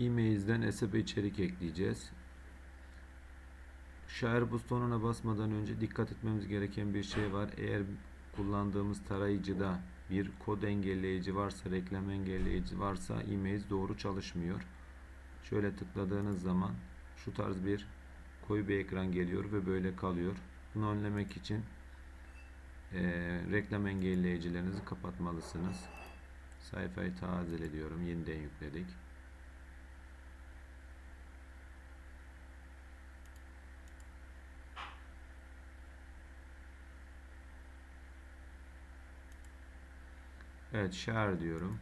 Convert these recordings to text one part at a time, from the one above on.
e-mail'den SAP içerik ekleyeceğiz. Şair butonuna basmadan önce dikkat etmemiz gereken bir şey var. Eğer kullandığımız tarayıcıda bir kod engelleyici varsa, reklam engelleyici varsa e-mail doğru çalışmıyor. Şöyle tıkladığınız zaman şu tarz bir koyu bir ekran geliyor ve böyle kalıyor. Bunu önlemek için eee, reklam engelleyicilerinizi kapatmalısınız. Sayfayı tazele diyorum. Yeniden yükledik. Evet, share diyorum.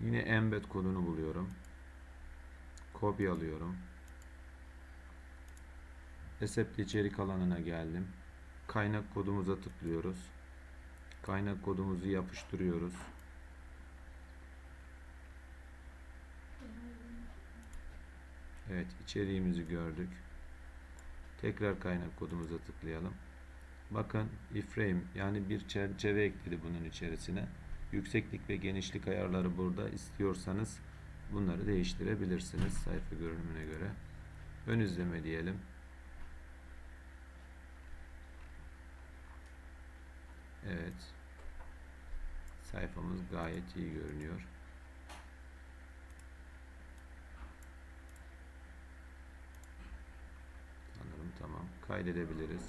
Yine embed kodunu buluyorum. Kopyalıyorum. Resept içerik alanına geldim. Kaynak kodumuza tıklıyoruz. Kaynak kodumuzu yapıştırıyoruz. Evet, içeriğimizi gördük. Tekrar kaynak kodumuza tıklayalım. Bakın iframe yani bir çerçeve ekledi bunun içerisine. Yükseklik ve genişlik ayarları burada. İstiyorsanız bunları değiştirebilirsiniz sayfa görünümüne göre. Ön izleme diyelim. Evet. Sayfamız gayet iyi görünüyor. Sanırım tamam. Kaydedebiliriz.